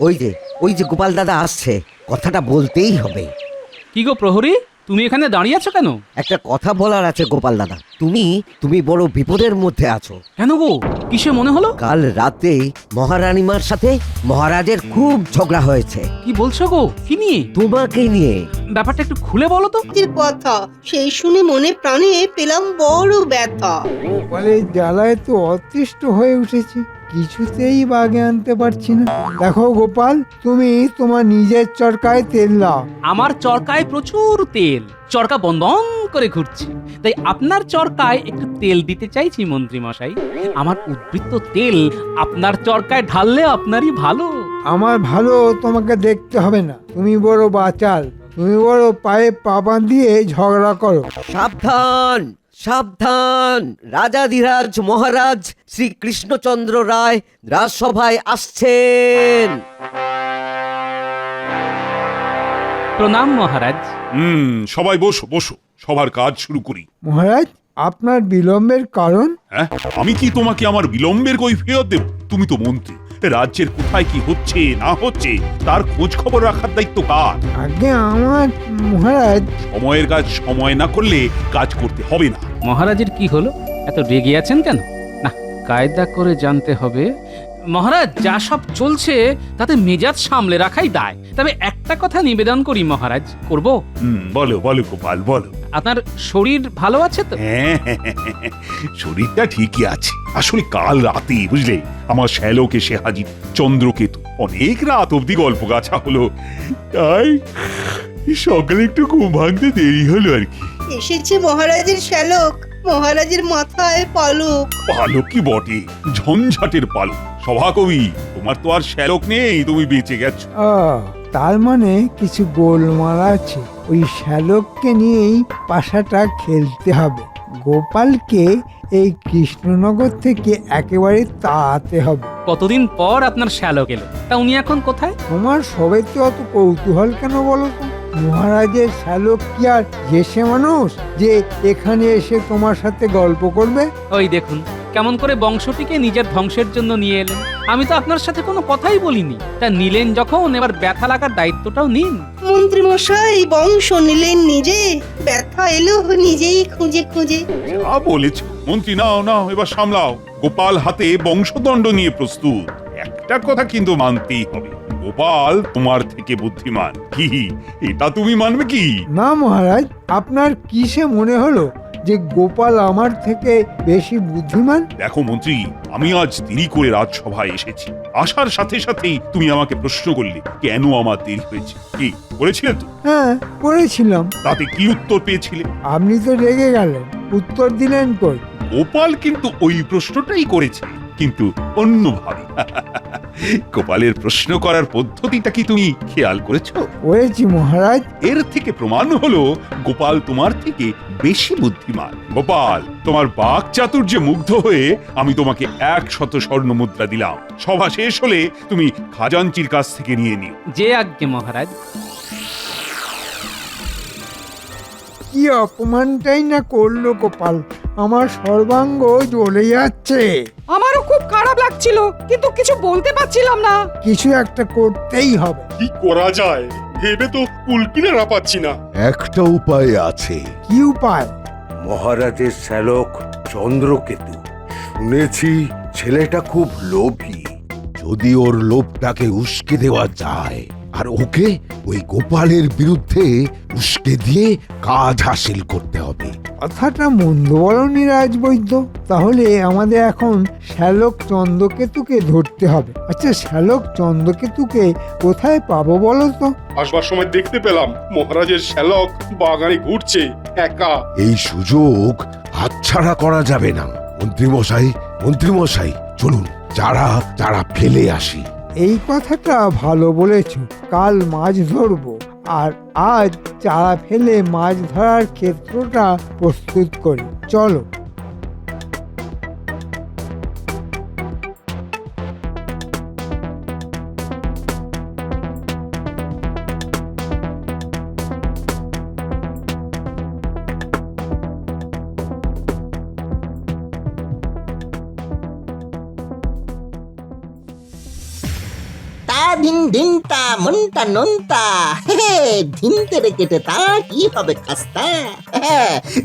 ওই যে ওই যে গোপাল দাদা আসছে কথাটা বলতেই হবে। কি গো প্রহরী তুমি এখানে দাঁড়িয়ে আছো কেন? একটা কথা বলার আছে গোপাল দাদা। তুমি তুমি বড় বিপদের মধ্যে আছো। কেন গো? কিসে মনে হলো? কাল রাতে মহারানীমার সাথে মহারাজের খুব ঝগড়া হয়েছে। কি বলছো গো? কি নিয়ে? তোমাকে নিয়ে। ব্যাপারটা একটু খুলে বলো তো। এর কথা সেই শুনে মনে প্রাণে পেলাম বড় ব্যথা। গোপালের জ্বালায় তো অতিষ্ঠ হয়ে উঠেছি। কিছুতেই বাগে আনতে পারছি না। দেখো গোপাল তুমি তোমার নিজের চরকায় তেল দাও। আমার চরকায় প্রচুর তেল। চরকা বন্ধন করে ঘুরছে। তাই আপনার চরকায় একটু তেল দিতে চাইছি মন্ত্রী মশাই। আমার উদ্বৃত্ত তেল আপনার চরকায় ঢাললে আপনারই ভালো। আমার ভালো তোমাকে দেখতে হবে না। তুমি বড় বাচাল। তুমি বড় পায়ে পা দিয়ে ঝগড়া করো। সাবধান! সাবধান। রাজাধিরাজ মহারাজ শ্রী কৃষ্ণচন্দ্র রায় রাজসভায় আসছেন। প্রণাম মহারাজ। হুম সবাই বসো বসো। সবার কাজ শুরু করি। মহারাজ আপনার বিলম্বের কারণ? হ্যাঁ আমি কি তোমাকে আমার বিলম্বের কৈফিয়ত দেব? তুমি তো মন্ত্রী। রাজ্যের কোথায় কি হচ্ছে না হচ্ছে তার খোঁজ খবর রাখার দায়িত্ব কার? আগে আমার মহারাজ। সময়ের কাজ সময় না করলে কাজ করতে হবে না। মহারাজের কি হলো? এত রেগে আছেন কেন? না কায়দা করে জানতে হবে মহারাজ যা সব চলছে তাতে মেজাজ সামলে রাখাই দায়। তবে একটা কথা নিবেদন করি মহারাজ করব? হুম বলো বলো গোপাল বলো। আপনার শরীর ভালো আছে তো? হ্যাঁ শরীরটা ঠিকই আছে। আসলে কাল রাতে বুঝলে? আমার শ্যালক এসে হাজির চন্দ্রকেতু। অনেক রাত অব্দি গল্প গাছা হলো। তাই সকালে একটু ঘুম ভাঙতে দেরি হলো আর কি। এসেছে মহারাজের শ্যালক। মহারাজের মাথায় পালক। পালক কি বটে? ঝঞ্ঝাটের পালক। সভাকবি তোমার তো আর শ্যালক নেই তুমি বেঁচে গেছো। আহ, তার মানে কিছু গোলমাল আছে। ওই শ্যালককে নিয়েই পাশাটা খেলতে হবে। গোপালকে এই কৃষ্ণনগর থেকে একেবারে তাড়াতে হবে। কতদিন পর আপনার শ্যালক এলো? তা উনি এখন কোথায়? তোমার সবাই তো অত কৌতূহল কেন বলো তো? মহারাজের শ্যালক কি আর যেসে মানুষ যে এখানে এসে তোমার সাথে গল্প করবে? ওই দেখুন কেমন করে বংশটিকে নিজের ধ্বংসের জন্য নিয়ে এলেন? আমি তো আপনার সাথে কোনো কথাই বলিনি। তা নিলেন যখন এবার ব্যথা লাগার দায়িত্বটাও নিন। মন্ত্রী মশাই বংশ নিলেন নিজে ব্যথা এলো নিজেই খুঁজে খুঁজে। যা বলেছ মন্ত্রী নাও নাও এবার সামলাও। গোপাল হাতে বংশদণ্ড নিয়ে প্রস্তুত। একটা কথা কিন্তু মানতেই হবে। গোপাল তোমার থেকে বুদ্ধিমান। কি এটা তুমি মানবে কি? না মহারাজ আপনার কিসে মনে হলো? যে গোপাল আমার থেকে বেশি বুদ্ধিমান? দেখো মন্ত্রী আমি আজ দেরি করে রাজসভায় এসেছি। আসার সাথে সাথেই তুমি আমাকে প্রশ্ন করলে কেন আমার দেরি হয়েছে? কি করেছিলেন তো? হ্যাঁ করেছিলাম তাতে কি উত্তর পেয়েছিলে? আপনি তো রেগে গেলেন। উত্তর দিলেন কই? গোপাল কিন্তু ওই প্রশ্নটাই করেছে। কিন্তু অন্যভাবে। গোপালের প্রশ্ন করার পদ্ধতিটা কি তুমি খেয়াল করেছ? করেছি মহারাজ। এর থেকে প্রমাণ হলো গোপাল তোমার থেকে বেশি বুদ্ধিমান। গোপাল তোমার বাক চাতুর্যে মুগ্ধ হয়ে আমি তোমাকে এক শত স্বর্ণ মুদ্রা দিলাম। সভা শেষ হলে তুমি খাজাঞ্চির কাছ থেকে নিয়ে নিও। যে আজ্ঞে মহারাজ। কি অপমানটাই না করল গোপাল। আমার সর্বাঙ্গ জ্বলে যাচ্ছে। আমারও খুব খারাপ লাগছিল কিন্তু কিছু বলতে পারছিলাম না। কিছু একটা করতেই হবে। কি করা যায়? ভেবে তো কুলকিনারা পাচ্ছি না। একটা উপায় আছে। কি উপায়? মহারাজের শ্যালক চন্দ্রকেতু। শুনেছি ছেলেটা খুব লোভী। যদি ওর লোভটাকে উস্কে দেওয়া যায় আর ওকে ওই গোপালের বিরুদ্ধে উস্কে দিয়ে কাজ হাসিল করতে হবে। কথাটা মন্দ বলনি রাজবৈদ্য তাহলে আমাদের এখন শ্যালক চন্দ্রকেতুকে ধরতে হবে। আচ্ছা শ্যালক চন্দ্রকেতুকে কোথায় পাবো বলো তো? আসবার সময় দেখতে পেলাম মহারাজের শ্যালক বাগানে ঘুরছে একা। এই সুযোগ হাতছাড়া করা যাবে না। মন্ত্রীমশাই মন্ত্রীমশাই চলুন যারা যারা ফেলে আসি। এই কথাটা ভালো বলেছ। কাল মাছ ধরবো। আর আজ চারা ফেলে মাছ ধরার ক্ষেত্রটা প্রস্তুত করি। চলো। ধিন ধিনটা মনটা নন্তা। ধিনতে কেটে তা কি হবে খাস্তা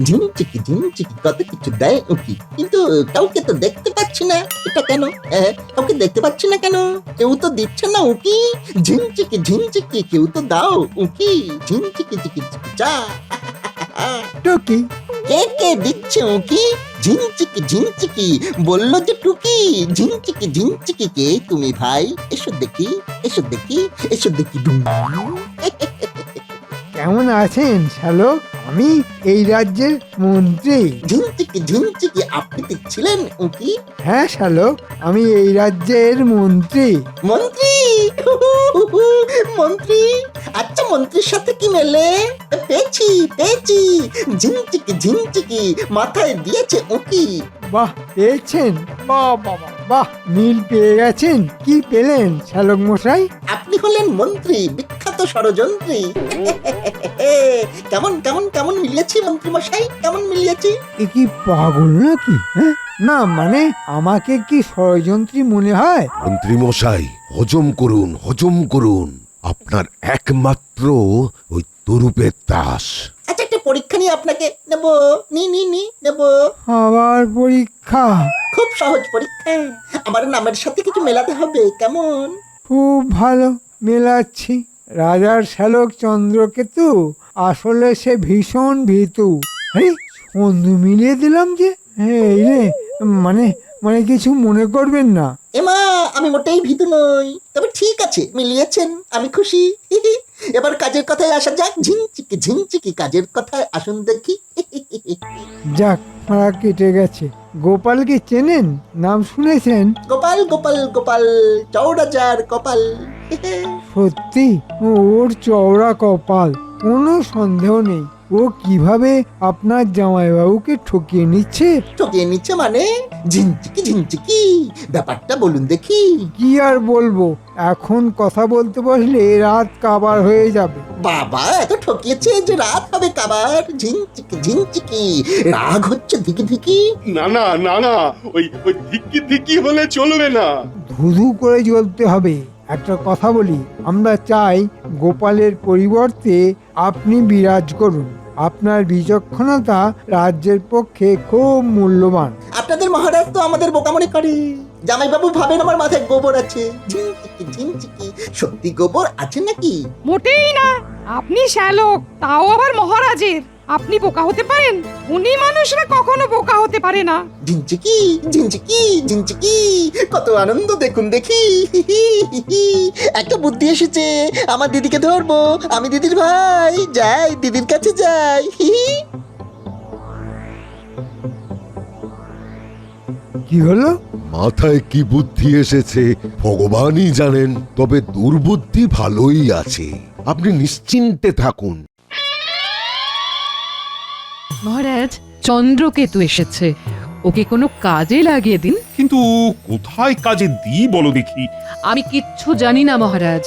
ঝিনচিকি ঝিনচিকি কত কিছু দেয় উকি। কিন্তু কাউকে তো দেখতে পাচ্ছি না। এটা কেন? কাউকে দেখতে পাচ্ছি না কেন? কেউ তো দিচ্ছে না উকি। ঝিনচিকি ঝিনচিকি কেউ তো দাও উকি। ঝিনচিকি চিকি চিকি, চা। টুকি। কে কে দিচ্ছে উকি ঝিনচিকি ঝিনচিকি, বলল যে টুকি। ঝিনচিকি ঝিনচিকি, কে তুমি ভাই? এসো দেখি এসো দেখি এসো দেখি। ডুম কেমন আছেন, শ্যালক? আমি এই রাজ্যের মন্ত্রী। ঝিনচিকি ঝিনচিকি আপনি ছিলেন উকি? হ্যাঁ শ্যালক আমি এই রাজ্যের মন্ত্রী। মন্ত্রী? মন্ত্রী? আচ্ছা মন্ত্রীর সাথে কি মেলে? পেয়েছি পেয়েছি। ঝিনচিকি ঝিনচিকি মাথায় দিয়েছে উকি। বাহ পেয়েছেন। বাহ বাবা বাহ মিল পেয়ে গেছেন। কি পেলেন শালক মশাই? আপনি হলেন মন্ত্রী বিখ্যাত ষড়যন্ত্রী। কেমন কেমন কেমন মিলিয়েছি মন্ত্রী মশাই কেমন মিলিয়েছি এ কি পাগল নাকি? হ্যাঁ না মানে আমাকে কি ষড়যন্ত্রী মনে হয়? মন্ত্রী মশাই হজম করুন হজম করুন। আপনার একমাত্র ওই তরুপের দাস। আচ্ছা একটা পরীক্ষা নিয়ে আপনাকে নেব। নি নি নি নেব। আবার পরীক্ষা? খুব সহজ পরীক্ষা। আমার নামের সাথে কিছু মেলাতে হবে কেমন? খুব ভালো মেলাচ্ছি। রাজার শ্যালক চন্দ্রকেতু আসলে সে ভীষণ ভীতু। আরে বন্ধু মিলিয়ে দিলাম যে। হ্যাঁ এই রে মানে মানে কিছু মনে করবেন না। এমা আমি মোটেই ভীতু নই। তবে ঠিক আছে মিলিয়েছেন আমি খুশি। এবার কাজের কথায় আসা যাক। ঝিনচিকি ঝিনচিকি কাজের কথায় আসুন দেখি। যাক মারা কেটে গেছে। গোপালকে চেনেন? নাম শুনেছেন? গোপাল গোপাল গোপাল চৌরাজার কপাল সত্যি ওর চওড়া কপাল কোনো সন্দেহ নেই। ও কীভাবে আপনার জামাইবাবুকে ঠকিয়ে নিচ্ছে? ঠকিয়ে নিচ্ছে মানে? ঝিনচিকি ঝিনচিকি ব্যাপারটা বলুন দেখি। কি আর বলব এখন কথা বলতে বসলে রাত কাবার হয়ে যাবে। বাবা এত ঠকিয়েছে যে রাত হবে কাবার। ঝিনচিকি ঝিনচিকি রাগ হচ্ছে ধিকি ধিকি না না না না ওই ওই ধিক্কি ধিক্কি হলে চলবে না। ধুধু করে জ্বলতে হবে। একটা কথা বলি আমরা চাই গোপালের পরিবর্তে আপনি বিরাজ করুন। আপনার বিচক্ষণতা রাজ্যের পক্ষে খুব মূল্যবান। আপনাদের মহারাজ তো আমাদের বোকা মনে করে জামাইবাবু ভাবেন আমার মাথায় গোবর আছে। ঝিনচিকি ঝিনচিকি সত্যি গোবর আছে নাকি? মোটেই না। আপনি শ্যালক তাও আবার মহারাজের। আপনি বোকা হতে পারেন? উনি মানুষরা কখনো বোকা হতে পারে না। ঝিনচিকি ঝিনচিকি ঝিনচিকি কত আনন্দ দেখুন দেখি একটা বুদ্ধি এসেছে আমার দিদিকে ধরবো আমি দিদির ভাই যাই দিদির কাছে যাই কি হলো? মাথায় কি বুদ্ধি এসেছে ভগবানই জানেন তবে দুর্বুদ্ধি ভালোই আছে। আপনি নিশ্চিন্তে থাকুন। মহারাজ চন্দ্রকেতু এসেছে। ওকে কোনো কাজে লাগিয়ে দিন। কিন্তু কোথায় কাজে দিই বলো দেখি। আমি কিচ্ছু জানি না মহারাজ।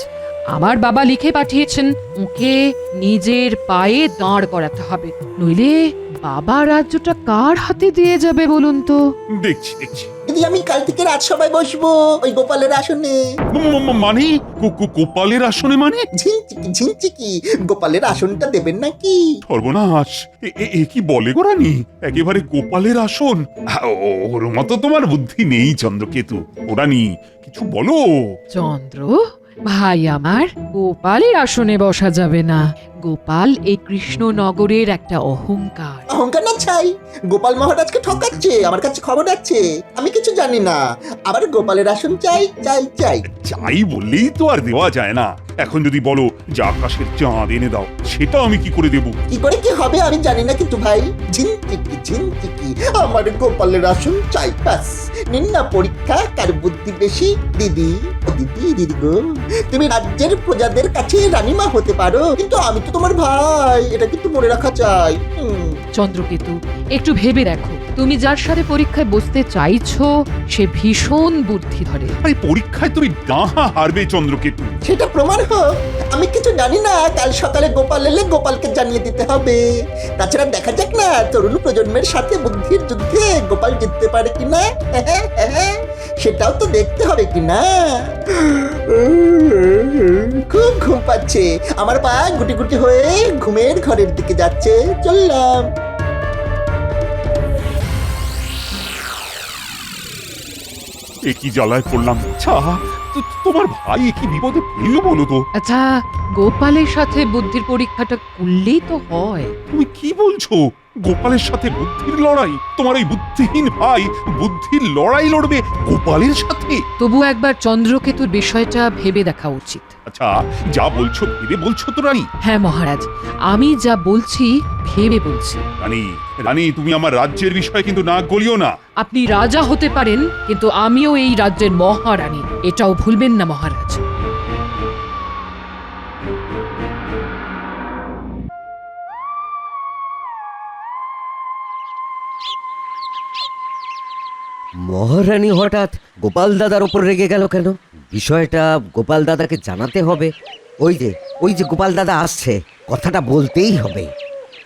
আমার বাবা লিখে পাঠিয়েছেন ওকে নিজের পায়ে দাঁড় করাতে হবে। নইলে বাবা রাজ্যটা কার হাতে দিয়ে যাবে বলুন তো? দেখছি দেখছি। দিদি আমি কাল থেকে রাজসভায় বসবো ওই গোপালের আসনে। ম- মানে? কো- কো- কোপালের আসনে মানে? ঝিনচিকি ঝিনচিকি গোপালের আসনটা দেবেন নাকি? সর্বনাশ। এ- এ- এ কি বলে গোরানি একেবারে গোপালের আসন? আ, ও- ওর মতো তোমার বুদ্ধি নেই চন্দ্রকেতু। ওরানি কিছু বলো? চন্দ্র ভাই আমার গোপালের আসনে বসা যাবে না। গোপাল এই কৃষ্ণনগরের একটা অহংকার। অহংকার না চাই গোপাল মহারাজকে ঠকাচ্ছে আমার কাছে খবর আছে আমি কিছু জানি না। আবার গোপালের আসন চাই চাই চাই। চাই বললেই তো আর দেওয়া যায় না। এখন যদি বলো যে আকাশের চাঁদ এনে দাও সেটা আমি কি করে দেবো? কি করে কি হবে আমি জানি না কিন্তু ভাই ঝিনচিকি ঝিনচিকি আমার গোপালের আসন চাই ব্যাস। নিন না পরীক্ষা কার বুদ্ধি বেশি? দিদি দিদি দিদি গো। তুমি রাজ্যের প্রজাদের কাছে রানীমা হতে পারো কিন্তু আমি তো তোমার ভাই এটা কিন্তু মনে রাখা চাই চন্দ্রকেতু একটু ভেবে দেখো। তুমি যার সাথে পরীক্ষায় বসতে চাইছো সে ভীষণ বুদ্ধি ধরে। আরে পরীক্ষায় তুমি ডাহা হারবে চন্দ্রকেতু। সেটা প্রমাণ হোক। আমি কিছু জানি না কাল সকালে গোপাল এলে গোপালকে জানিয়ে দিতে হবে। তাছাড়া দেখা যাক না তরুণ প্রজন্মের সাথে বুদ্ধির যুদ্ধে গোপাল জিততে পারে কিনা। সেটাও তো দেখতে হবে কি না? খুব ঘুম পাচ্ছে। আমার পা গুটি গুটি হয়ে ঘুমের ঘরের দিকে যাচ্ছে। চললাম। এ কি জ্বালায় পড়লাম? ছা তোমার ভাই কি বিপদে ফেলল বলো তো? আচ্ছা গোপালের সাথে বুদ্ধির পরীক্ষাটা করলেই তো হয়। তুমি কি বলছো? গোপালের সাথে বুদ্ধির লড়াই? তোমার ওই বুদ্ধিহীন ভাই বুদ্ধির লড়াই লড়বে গোপালের সাথে? তবু একবার চন্দ্রকেতুর বিষয়টা ভেবে দেখা উচিত। আচ্ছা যা বলছো ভেবে বলছো তো রানী। হ্যাঁ মহারাজ আমি যা বলছি ভেবে বলছি। রানী রানী তুমি আমার রাজ্যের বিষয়ে কিন্তু না গলিও না। আপনি রাজা হতে পারেন কিন্তু আমিও এই রাজ্যের মহারানী। এটাও ভুলবেন না মহারাজ। মহারানী হঠাৎ গোপাল দাদার ওপর রেগে গেল কেন? বিষয়টা গোপাল দাদাকে জানাতে হবে। ওই যে ওই যে গোপাল দাদা আসছে কথাটা বলতেই হবে।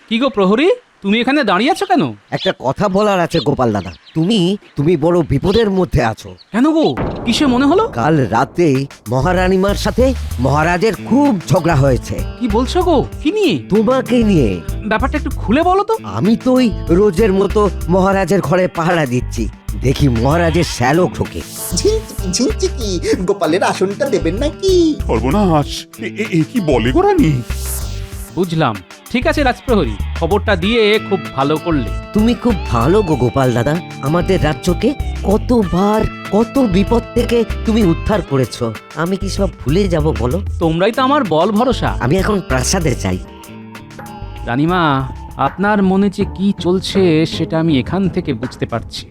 কি গো প্রহরী তুমি এখানে দাঁড়িয়ে আছো কেন? একটা কথা বলার আছে গোপাল দাদা। তুমি তুমি বড় বিপদের মধ্যে আছো। কেন গো? কিসে মনে হলো? কাল রাতে মহারানীমার সাথে মহারাজের খুব ঝগড়া হয়েছে। কি বলছো গো? কি নিয়ে? তোমাকে নিয়ে। ব্যাপারটা একটু খুলে বলো তো। আমি তো ওই রোজের মতো মহারাজের ঘরে পাহারা দিচ্ছি। দেখি মহারাজের শ্যালক ঢোকে ঝিনচিকি গোপালের আসনটা দেবেন নাকি? সর্বনাশ এ- এ- এ কি বলে গো রানী? বুঝলাম। ঠিক আছে রাজপ্রহরী খবরটা দিয়ে খুব ভালো করলে। তুমি খুব ভালো গো গোপাল দাদা আমাদের রাজ্যকে কতবার কত বিপদ থেকে তুমি উদ্ধার করেছ। আমি কি সব ভুলে যাব বলো? তোমরাই তো আমার বল ভরসা। আমি এখন প্রাসাদে চাই রানিমা আপনার মনে যে কি চলছে সেটা আমি এখান থেকে বুঝতে পারছি।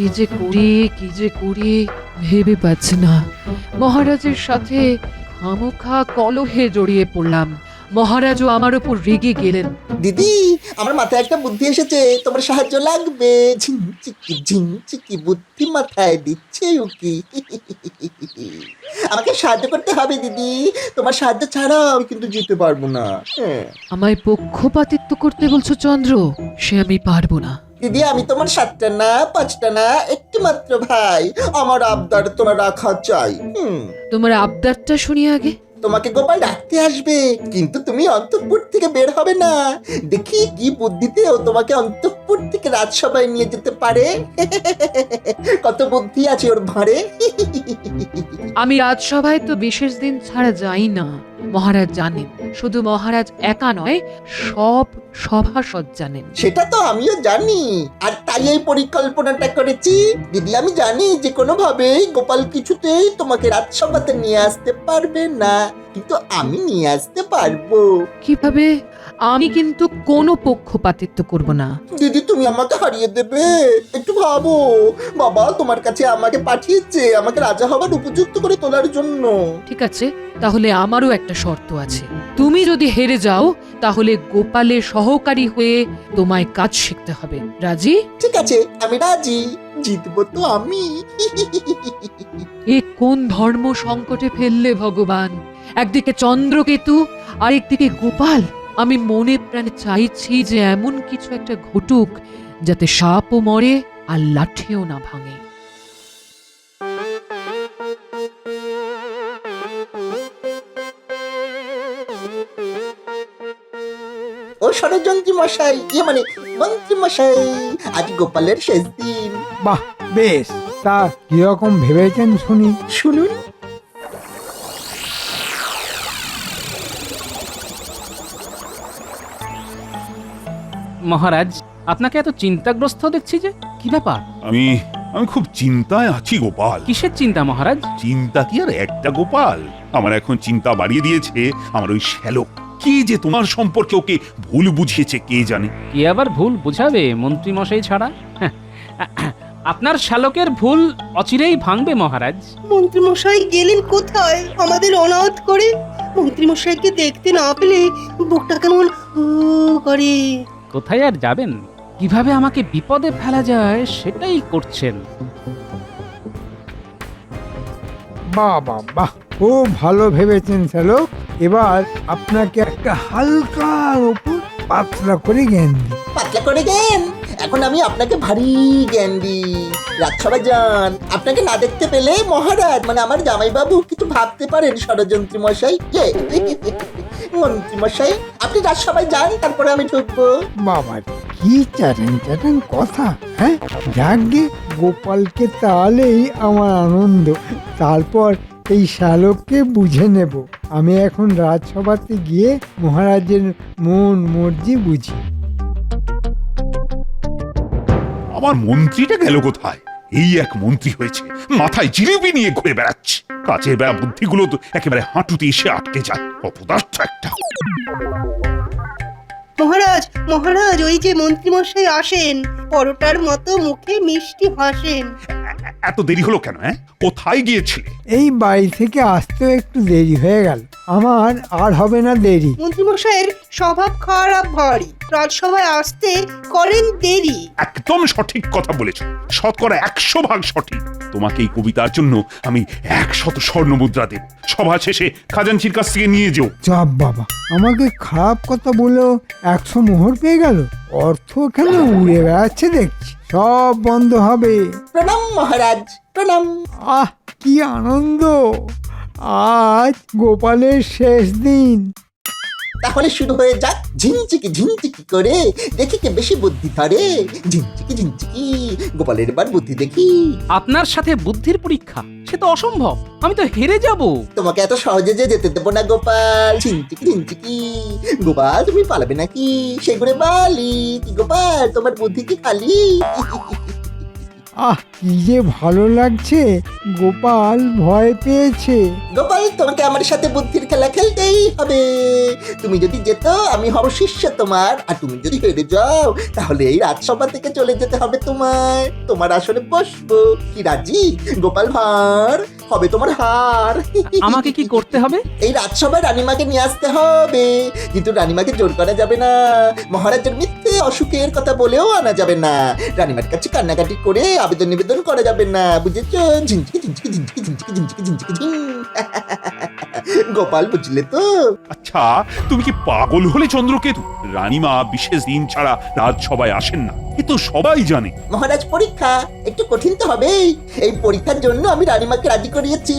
কি যে করি কি যে করি ভেবে পাচ্ছি না। মহারাজের সাথে খামোখা কলহে জড়িয়ে পড়লাম। মহারাজও আমার উপর রেগে গেলেন। দিদি আমার মাথায় একটা বুদ্ধি এসেছে। তোমার সাহায্য লাগবে। ঝিনচিকি ঝিনচিকি বুদ্ধি মাথায় দিচ্ছে উকি। আমাকে সাহায্য করতে হবে দিদি। তোমার সাহায্য ছাড়া আমি কিন্তু জিততে পারব না। হ্যাঁ। আমায় পক্ষপাতিত্ব করতে বলছো চন্দ্র সে আমি পারব না। দিদি আমি তোমার সাতটা না পাঁচটা না একটি মাত্র ভাই। আমার আবদার তোমার রাখা চাই। হুম। তোমার আবদারটা শুনি আগে। তোমাকে গোপাল ডাকতে আসবে কিন্তু তুমি অন্তঃপুর থেকে বের হবে না। দেখি কি বুদ্ধিতে ও তোমাকে অন্তঃপুর থেকে রাজসভায় নিয়ে যেতে পারে। কত বুদ্ধি আছে ওর ভাঁড়ে আমি রাজসভায় তো বিশেষ দিন ছাড়া যাই না। মহারাজ জানেন, শুধু মহারাজ একা নয়, সব সভাসদ জানেন। সেটা তো আমিও জানি, আর তাই এই পরিকল্পনাটা করেছি। দিদি, আমি জানি যে কোনোভাবেই গোপাল কিছুতেই তোমাকে রাজসভাতে নিয়ে আসতে পারবে না। কিন্তু আমি নিয়ে আসতে পারব। কীভাবে? আমি কিন্তু কোনো পক্ষপাতিত্ব করব না। দিদি তুমি আমাকে হারিয়ে দেবে। একটু ভাবো। বাবা তোমার কাছে আমাকে পাঠিয়েছে। আমাকে রাজা হবার উপযুক্ত করে তোলার জন্য। ঠিক আছে তাহলে আমারও একটা শর্ত আছে। তুমি যদি হেরে যাও তাহলে গোপালের সহকারী হয়ে তোমায় কাজ শিখতে হবে। রাজি? ঠিক আছে আমি রাজি। জিতবো তো আমি। এ কোন ধর্ম সংকটে ফেললে ভগবান? একদিকে চন্দ্রকেতু আরেকদিকে গোপাল। আমি মনে প্রাণে চাইছি যে এমন কিছু একটা ঘটুক যাতে সাপও মরে আর লাঠিও না ভাঙে। ও ষড়যন্ত্রী মশাই ইয়ে মানে মন্ত্রী মশাই আজ গোপালের শেষ দিন। বাহ বেশ। তা কীরকম ভেবেছেন শুনি? শুনুন মহারাজ আপনাকে এত চিন্তাগ্রস্ত দেখছি যে কি ব্যাপার? আমি আমি খুব চিন্তায় আছি গোপাল। কিসের চিন্তা মহারাজ? চিন্তা কি আর একটা গোপাল? আমার এখন চিন্তা বাড়িয়ে দিয়েছে আমার ওই শ্যালক। কি যে তোমার সম্পর্কে ওকে ভুল বুঝিয়েছে কে জানে? কে আবার ভুল বুঝাবে মন্ত্রী মশাই ছাড়া? হ্যাঁ, আপনার শালকের ভুল অচিরেই ভাঙবে মহারাজ। মন্ত্রীমশাই গেলেন কোথায়? আমাদের অনাথ করে। মন্ত্রীমশাইকে দেখতে না পেলে বুকটা কেমন করে। কোথায় আর যাবেন? কীভাবে আমাকে বিপদে ফেলা যায় সেটাই করছেন। বাহ বাহ বাহ খুব ভালো ভেবেছেন শ্যালক। এবার আপনাকে একটা হালকার ওপর পাতলা করে জ্ঞান দিই। পাতলা করে দেন এখন আমি আপনাকে ভারী জ্ঞান দিই। রাজসভা যান। আপনাকে না দেখতে পেলে মহারাজ মানে আমার জামাইবাবু কিছু ভাবতে পারেন ষড়যন্ত্রী মশাই। যে মন্ত্রী মশাই আপনি রাজসভায় যান তারপরে আমি ঢুকবো। বাবা কি চাটান চাটান কথা হ্যাঁ? যাকে গোপালকে তাহলেই আমার আনন্দ। তারপর এই শালককে বুঝে নেব। আমি এখন রাজসভাতে গিয়ে মহারাজের মন মর্জি বুঝি। আমার মন্ত্রীটা গেল কোথায়? এই এক মন্ত্রী হয়েছে। মাথায় জিলিপি নিয়ে ঘুরে বেড়াচ্ছে। কাজের বেড়া বুদ্ধিগুলো তো একেবারে হাঁটুতে এসে আটকে যায়। অপদার্থ একটা। মহারাজ মহারাজ ওই যে মন্ত্রীমশাই আসেন। পরোটার মতো মুখে মিষ্টি হাসেন। এত দেরি হলো কেন হ্যাঁ? কোথায় গিয়েছিলে? এই বাড়ি থেকে আসতেও একটু দেরি হয়ে গেল। আমার আর হবে না দেরি। মন্ত্রীমশাইয়ের স্বভাব খারাপ ভারী। রাজসভায় আসতে করেন দেরি। একদম সঠিক কথা বলেছ। শতকরা একশো ভাগ সঠিক। তোমাকে এই কবিতার জন্য আমি একশত স্বর্ণ মুদ্রা দেব। সভা শেষে খাজানচির কাছ থেকে নিয়ে যেও। চাপ বাবা আমাকে খারাপ কথা বলেও একশো মোহর পেয়ে গেল। অর্থ এখানে উড়ে বেড়াচ্ছে দেখছি। সব বন্ধ হবে। প্রণাম মহারাজ প্রণাম। আহ কি আনন্দ। আজ গোপালের শেষ দিন। তাহলে শুরু হয়ে যাক ঝিনচিকি ঝিনচিকি করে। দেখি কে বেশি বুদ্ধি ধরে। ঝিনচিকি ঝিনচিকি গোপালের এবার বুদ্ধি দেখি। আপনার সাথে বুদ্ধির পরীক্ষা সে তো অসম্ভব আমি তো হেরে যাব। তোমাকে এত সহজে যে যেতে দেবো না গোপাল। ঝিনচিকি ঝিনচিকি গোপাল তুমি পালাবে নাকি? সেগুলো বালি। কি গোপাল তোমার বুদ্ধি কি খালি? আহ, কি যে ভালো লাগছে। গোপাল ভয় পেয়েছে। গোপাল, তোমাকে আমার সাথে বুদ্ধির খেলা খেলতেই হবে। তুমি যদি যেত, আমি হব শিষ্য তোমার। আর তুমি যদি হেরে যাও, তাহলে এই রাজসভা থেকে চলে যেতে হবে তোমায়। তোমার আসলে বসবো। কি রাজি? গোপাল ভাঁড়। হবে তোমার হার। আমাকে কি করতে হবে? এই রাজসভায় রানীমাকে নিয়ে আসতে হবে। কিন্তু রানীমাকে জোর করা যাবে না। মহারাজের মিথ্যে অসুখের কথা বলেও আনা যাবে না। রানীমার কাছে কান্নাকাটি করে আবেদন নিবেদন করা যাবে না। বুঝেছ? ঝিনঝিকি ঝিনঝিকি ঝিনঝিকি ঝিনঝিকি ঝিনঝিকি ঝিনঝিকি ঝিন। গোপাল বুঝলে তো? আচ্ছা তুমি কি পাগল হলে চন্দ্রকেতু? রানীমা বিশেষ দিন ছাড়া রাজসভায় আসেন না। এ তো সবাই জানে। মহারাজ পরীক্ষা। একটু কঠিন তো হবেই। এই পরীক্ষার জন্য আমি রানীমাকে রাজি করিয়েছি।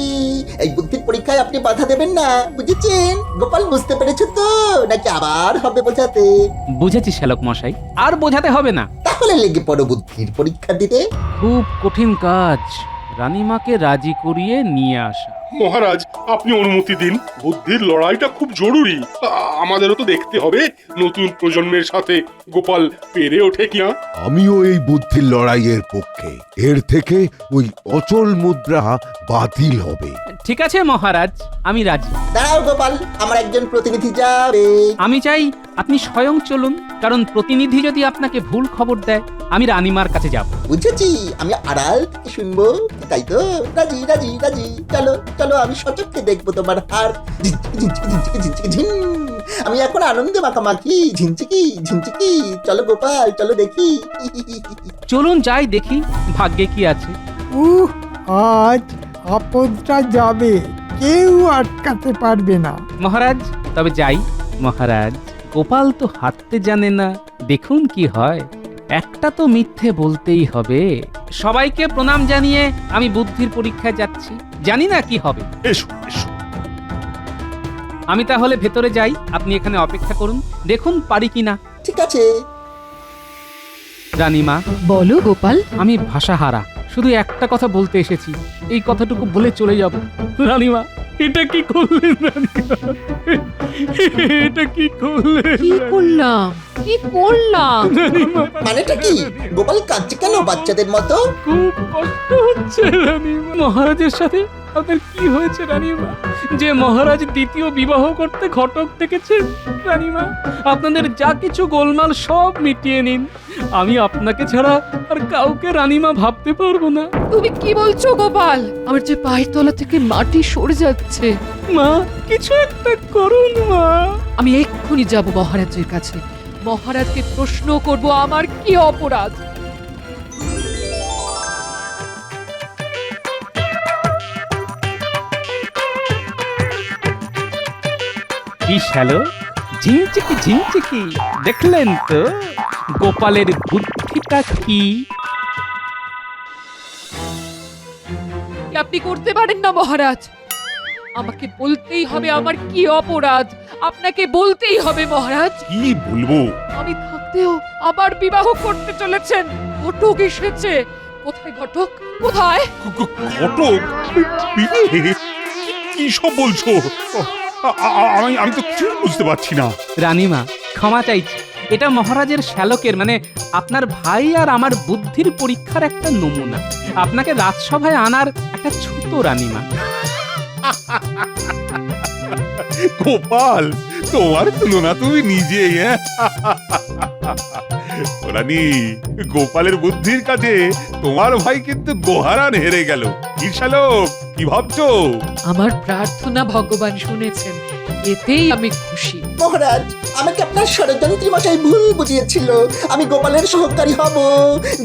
এই বুদ্ধির পরীক্ষায় আপনি বাধা দেবেন না বুঝেছেন? গোপাল বুঝতে পেরেছ তো? নাকি আবার হবে বোঝাতে? বুঝেছি শ্যালক মশাই। আর বোঝাতে হবে না। তাহলে লেগে পড়ো বুদ্ধির পরীক্ষা দিতে। খুব কঠিন কাজ। রানীমাকে রাজি করিয়ে নিয়ে আসা। মহারাজ আপনি অনুমতি দিন। বুদ্ধির লড়াইটা খুব জরুরি। আমাদেরও তো দেখতে হবে নতুন প্রজন্মের সাথে গোপাল পেরে ওঠে কিনা। আমিও এই বুদ্ধির লড়াইয়ের পক্ষে। এর থেকে ওই অচল মুদ্রা বাতিল হবে। ঠিক আছে মহারাজ আমি রাজি। দাঁড়াও গোপাল আমার একজন প্রতিনিধি যাবে। আমি চাই আপনি স্বয়ং চলুন কারণ প্রতিনিধি যদি আপনাকে ভুল খবর দেয় আমি রানীমার কাছে যাব। বুঝেছি আমি আড়াল থেকে শুনব তাই তো? রাজি রাজি রাজি। চলো চলো আমি সচক্ষে দেখব তোমার হার। আমি এখন আনন্দে মাখামাখি। ঝিনচিকি ঝিনচিকি চলো গোপাল চলো দেখি। চলুন যাই দেখি ভাগ্যে কি আছে। উহ আজ আপদটা যাবে কেউ আটকাতে পারবে না। মহারাজ তবে যাই মহারাজ। গোপাল তো হাঁটতে জানে না। দেখুন কি হয়। একটা তো মিথ্যে বলতেই হবে। সবাইকে প্রণাম জানিয়ে আমি বুদ্ধির পরীক্ষায় যাচ্ছি। জানি না কি হবে। এসো এসো। আমি তাহলে ভেতরে যাই। আপনি এখানে অপেক্ষা করুন। দেখুন পারি কিনা ঠিক আছে। রানীমা। বলো গোপাল। আমি ভাষাহারা। শুধু একটা কথা বলতে এসেছি। এই কথাটুকু বলে চলে যাব। রানীমা। এটা কি করলেন এটা কি করলেন কি করলাম? কি করলাম? রানীমা মানেটা কি? গোপাল কাঁদছে কেন বাচ্চাদের মতো? খুব কষ্ট হচ্ছে রানীমা মহারাজের সাথে আপনার কি হয়েছে রানীমা? যে মহারাজ দ্বিতীয় বিবাহ করতে ঘটক ডেকেছেন রানীমা আপনাদের যা কিছু গোলমাল সব মিটিয়ে নিন। আমি আপনাকে ছাড়া আর কাউকে রানীমা ভাবতে পারব না। তুমি কি বলছো গোপাল? আমার যে পায়ের তলা থেকে মাটি সরে যাচ্ছে। মা কিছু একটা করুন মা। আমি এক্ষুনি যাব মহারাজের কাছে। মহারাজকে প্রশ্ন করব আমার কি অপরাধ? কি শ্যালো ঝিমচিকি ঝিমচিকি দেখলেন তো? গোপালের বুদ্ধিটা কি? আপনি করতে পারেন না মহারাজ। আমাকে বলতেই হবে আমার কি অপরাধ। আপনাকে বলতেই হবে মহারাজ। কি বলব? আমি থাকতেও আবার বিবাহ করতে চলেছেন। ঘটক এসেছে। কোথায় ঘটক? কোথায়? ঘটক কি সব বলছো? আমি আমি তো কিছু বুঝতে পারছি না। রানীমা ক্ষমা চাইছি। এটা মহারাজের শ্যালকের মানে আপনার ভাই আর আমার বুদ্ধির পরীক্ষার একটা নমুনা। আপনাকে রাজসভায় আনার একটা ছোট রানীমা। গোপাল তোমার তুলনা তুমি নিজেই হ্যাঁ? রানী গোপালের বুদ্ধির কাছে তোমার ভাই কিন্তু গোহারান হেরে গেল। কি কি ভাবছ? আমার প্রার্থনা ভগবান শুনেছেন এতেই আমি খুশি। মহারাজ আমাকে আপনার ষড়যন্ত্রী মশাই ভুল বুঝিয়েছিল। আমি গোপালের সহকারী হব।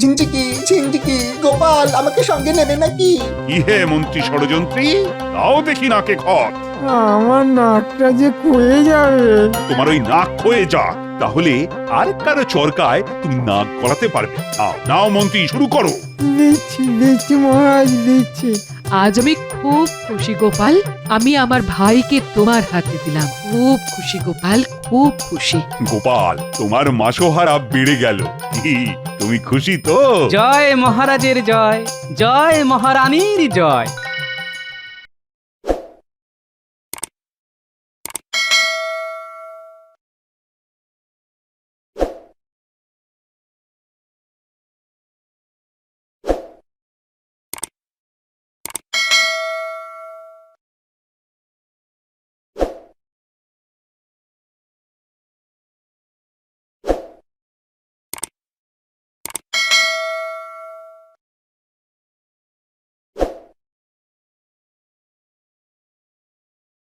ঝিনঝিকি ঝিনঝিকি গোপাল আমাকে সঙ্গে নেবে নাকি? কি হে মন্ত্রী ষড়যন্ত্রী তাও দেখি নাকে খত আমার নাকটা যে কয়ে যাবে। তোমার ওই নাক হয়ে যাক। তাহলে আর কারও চরকায় তুমি নাক গলাতে পারবে। নাও নাও মন্ত্রী শুরু করো। দিচ্ছি দিচ্ছি মহারাজ দিচ্ছি আজ আমি খুব খুশি গোপাল। আমি আমার ভাইকে তোমার হাতে দিলাম। খুব খুশি গোপাল খুব খুশি। গোপাল তোমার মাসোহারা বেড়ে গেল। তুমি খুশি তো? জয় মহারাজের জয় জয় মহারানীর জয়।